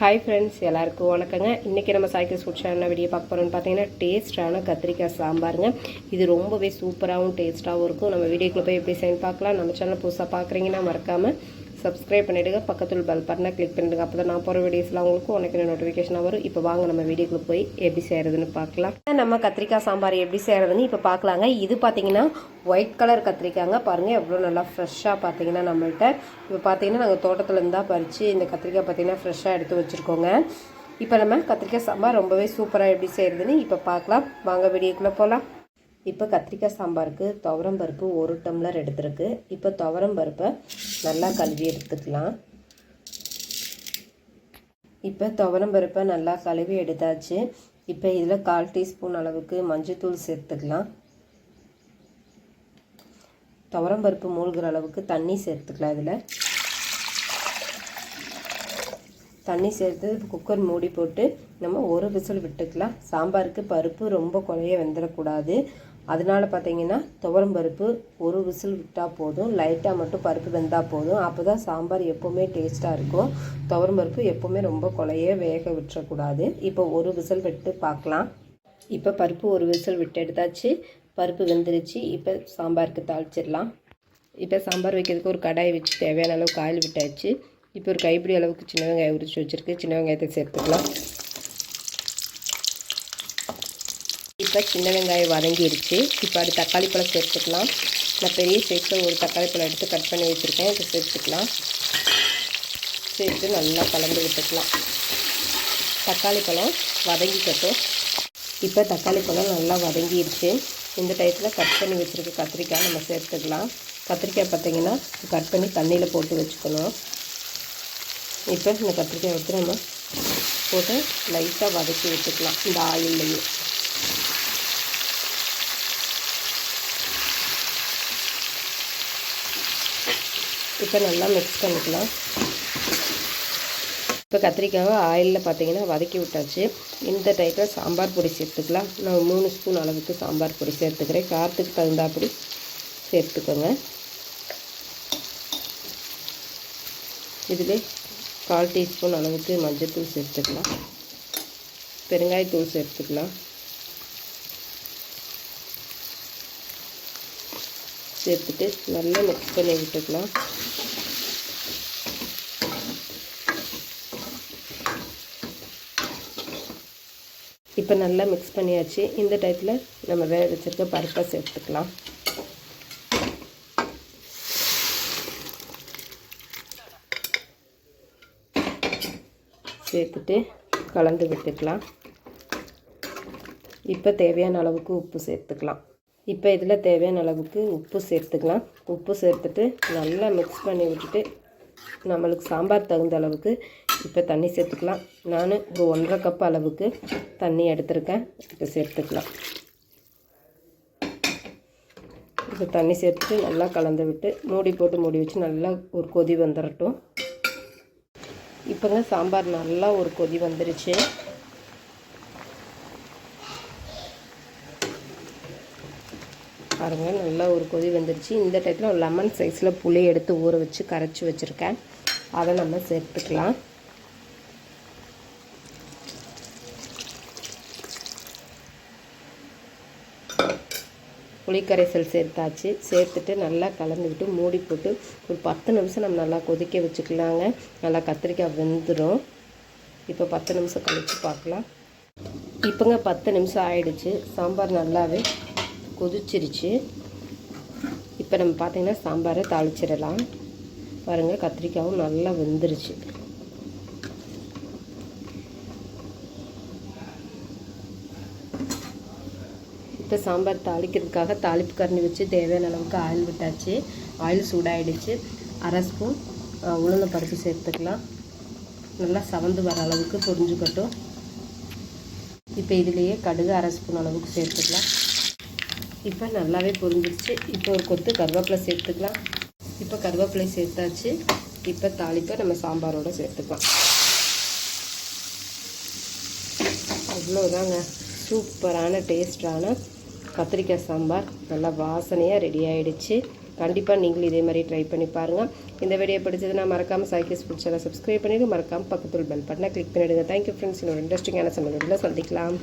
Hi friends எல்லாருக்கும் வணக்கங்க. இன்றைக்கி நம்ம சைக்கிள் ஃபுட் சேனல் வீடியோ பார்க்க போகிறோம்னு பார்த்தீங்கன்னா டேஸ்ட்டான கத்திரிக்காய் சாம்பாருங்க. இது ரொம்பவே சூப்பராகவும் டேஸ்ட்டாகவும் இருக்கும். நம்ம வீடியோக்குள்ளே போய் எப்படி செய்யணும் பார்க்கலாம். நம்ம சேனல் புதுசாக பார்க்குறீங்கன்னா மறக்காமல் சப்ஸ்கிரைப் பண்ணிவிடுங்க பக்கத்தில் பெல் பட்டனை கிளிக் பண்ணிவிடுங்க அப்போ தான் நான் போகிற வீடியோஸ்லாம் உங்களுக்கு உனக்கு நோட்டிஃபிகேஷனாக வரும். இப்போ வாங்க நம்ம வீடியோக்குள்ளே போய் எப்படி செய்கிறதுன்னு பார்க்கலாம். நம்ம கத்திரிக்காய் சாம்பார் எப்படி செய்கிறதுன்னு இப்போ பார்க்கலாங்க. இது பார்த்தீங்கன்னா ஒயிட் கலர் கத்திரிக்காங்க பாருங்கள் எவ்வளோ நல்லா ஃப்ரெஷ்ஷாக பார்த்தீங்கன்னா நம்மள்ட்ட. இப்போ பார்த்தீங்கன்னா நாங்கள் தோட்டத்துலேருந்து தான் பறித்து இந்த கத்திரிக்காய் பார்த்தீங்கன்னா ஃப்ரெஷ்ஷாக எடுத்து வச்சுருக்கோங்க. இப்போ நம்ம கத்திரிக்காய் சாம்பார் ரொம்பவே சூப்பராக எப்படி செய்கிறதுன்னு இப்போ பார்க்கலாம். வாங்க வீடியோக்குள்ளே போகலாம் இப்போ கத்திரிக்காய் சாம்பாருக்கு துவரம் பருப்பு ஒரு டம்ளர் எடுத்துருக்கு. இப்போ துவரம் பருப்பை நல்லா கழுவி எடுத்துக்கலாம். இப்போ துவரம் பருப்பை நல்லா கழுவி எடுத்தாச்சு. இப்போ இதில் கால் டீஸ்பூன் அளவுக்கு மஞ்சள்தூள் சேர்த்துக்கலாம். துவரம் பருப்பு மூழ்கிற அளவுக்கு தண்ணி சேர்த்துக்கலாம் இதில். தண்ணி சேர்த்து குக்கர் மூடி போட்டு நம்ம ஒரு விசில் விட்டுக்கலாம். சாம்பாருக்கு பருப்பு ரொம்ப குறைய வெந்துடக்கூடாது அதனால பார்த்தீங்கன்னா துவரம் பருப்பு ஒரு விசில் விட்டால் போதும். லைட்டாக மட்டும் பருப்பு வெந்தால் போதும். அப்போ தான் சாம்பார் எப்போவுமே டேஸ்ட்டாக இருக்கும். துவரம் பருப்பு எப்போவுமே ரொம்ப கொலையே வேக விட்டுறக்கூடாது. இப்போ ஒரு விசில் விட்டு பார்க்கலாம் இப்போ பருப்பு ஒரு விசில் விட்டு எடுத்தாச்சு. பருப்பு வெந்துருச்சு. இப்போ சாம்பாருக்கு தாளிச்சிடலாம். இப்போ சாம்பார் வைக்கிறதுக்கு ஒரு கடாய் வச்சு தேவையான அளவு காயில் விட்டாச்சு. இப்போ ஒரு கைப்பிடி அளவுக்கு சின்ன வெங்காயம் உரிச்சு வச்சுருக்கு. சின்ன வெங்காயத்தை சேர்த்துக்கலாம். இப்போ சின்ன வெங்காயம் வதங்கிடுச்சு இப்போ அது தக்காளி பழம் சேர்த்துக்கலாம். நான் பெரிய சைஸில் ஒரு தக்காளி பழம் எடுத்து கட் பண்ணி வச்சுருக்கேன். இதை சேர்த்துக்கலாம். சேர்த்து நல்லா கலந்து விட்டுக்கலாம். தக்காளி பழம் வதங்கிக்கட்டும். இப்போ தக்காளி பழம் நல்லா வதங்கிடுச்சு இந்த டயத்தில் கட் பண்ணி வச்சுருக்க கத்திரிக்காய் நம்ம சேர்த்துக்கலாம். கத்திரிக்காய் பார்த்திங்கன்னா கட் பண்ணி தண்ணியில் போட்டு வச்சுக்கணும். இப்போ இந்த கத்திரிக்காய் எடுத்து நம்ம போட்டு லைட்டாக வதக்கி வச்சுக்கலாம். இந்த ஆயில்லையே இப்போ நல்லா மிக்ஸ் பண்ணிக்கலாம். இப்போ கத்திரிக்காவை ஆயிலில் பார்த்தீங்கன்னா வதக்கி விட்டாச்சு. இந்த டைப்பில் சாம்பார் பொடி சேர்த்துக்கலாம். நான் மூணு ஸ்பூன் அளவுக்கு சாம்பார் பொடி சேர்த்துக்கிறேன். காரத்துக்கு தகுந்தாப்படி சேர்த்துக்கோங்க. இதில் கால் டீஸ்பூன் அளவுக்கு மஞ்சள்தூள் சேர்த்துக்கலாம். பெருங்காயத்தூள் சேர்த்துக்கலாம். சேர்த்துட்டு நல்லா மிக்ஸ் பண்ணி விட்டுக்கலாம். இப்போ நல்லா மிக்ஸ் பண்ணியாச்சு. இந்த டைத்தில் நம்ம வேக வச்சுருக்க பருப்பை சேர்த்துக்கலாம். சேர்த்துட்டு கலந்து விட்டுக்கலாம். இப்போ தேவையான அளவுக்கு உப்பு சேர்த்துக்கலாம். இப்போ இதில் தேவையான அளவுக்கு உப்பு சேர்த்துக்கலாம். உப்பு சேர்த்துட்டு நல்லா மிக்ஸ் பண்ணி விட்டுட்டு நம்மளுக்கு சாம்பார் தகுந்த அளவுக்கு இப்போ தண்ணி சேர்த்துக்கலாம். நான் ஒரு ஒன்றரை கப் அளவுக்கு தண்ணி எடுத்திருக்கேன். இப்போ சேர்த்துக்கலாம். இப்போ தண்ணி சேர்த்துட்டு நல்லா கலந்து விட்டு மூடி போட்டு மூடி வச்சு நல்லா ஒரு கொதி வந்துடட்டும் இப்போங்க சாம்பார் நல்லா ஒரு கொதி வந்துருச்சு. பாருங்கள் நல்லா ஒரு கொதி வந்துருச்சு. இந்த டைத்தில் லெமன் சைஸில் புளி எடுத்து ஊற வச்சு கரைச்சி வச்சுருக்கேன். அதை நம்ம சேர்த்துக்கலாம். புளிக்கரைசல் சேர்த்தாச்சு. சேர்த்துட்டு நல்லா கலந்துக்கிட்டு மூடி போட்டு ஒரு பத்து நிமிஷம் நம்ம நல்லா கொதிக்க வச்சுக்கலாங்க. நல்லா கத்திரிக்காய் வெந்துடும் இப்போ பத்து நிமிஷம் கழித்து பார்க்கலாம். இப்போங்க பத்து நிமிஷம் ஆயிடுச்சு. சாம்பார் நல்லாவே கொதிச்சிருச்சு. இப்போ நம்ம பார்த்திங்கன்னா சாம்பாரை தாளிச்சிடலாம். பாருங்கள் கத்திரிக்காயும் நல்லா வெந்துருச்சு. இப்போ சாம்பார் தாளிக்கிறதுக்காக தாளிப்பு கரண்டி வச்சு தேவையான அளவுக்கு ஆயில் விட்டாச்சு. ஆயில் சூடாகிடுச்சு அரை ஸ்பூன் உளுந்த பருப்பு சேர்த்துக்கலாம். நல்லா சவந்து வர அளவுக்கு பொரிஞ்சுக்கட்டும். இப்போ இதுலேயே கடுகு அரை ஸ்பூன் அளவுக்கு சேர்த்துக்கலாம். இப்போ நல்லாவே பொரிஞ்சிருச்சு. இப்போ ஒரு கொத்து கருவேப்பிலை சேர்த்துக்கலாம். இப்போ கருவேப்பிலை சேர்த்தாச்சு. இப்போ தாளிப்பை நம்ம சாம்பாரோடு சேர்த்துக்கலாம். அவ்வளோதாங்க சூப்பரான டேஸ்டான கத்திரிக்காய் சாம்பார். நல்லா வாசனையாக ரெடி ஆகிடுச்சு கண்டிப்பாக நீங்களும் இதே மாதிரி ட்ரை பண்ணி பாருங்கள் இந்த வீடியோ பிடிச்சதுன்னா மறக்காமல் சைக்கிள்ஸ் ஃபுட் சேனல் சப்ஸ்கிரைப் பண்ணிவிட்டு மறக்காமல் பக்கத்தில் பெல் பட்டனை கிளிக் பண்ணிவிடுங்க தேங்க்யூ ஃப்ரெண்ட்ஸ் இன்னொரு இன்ட்ரெஸ்டிங்கான சமையல் சந்திக்கலாம்.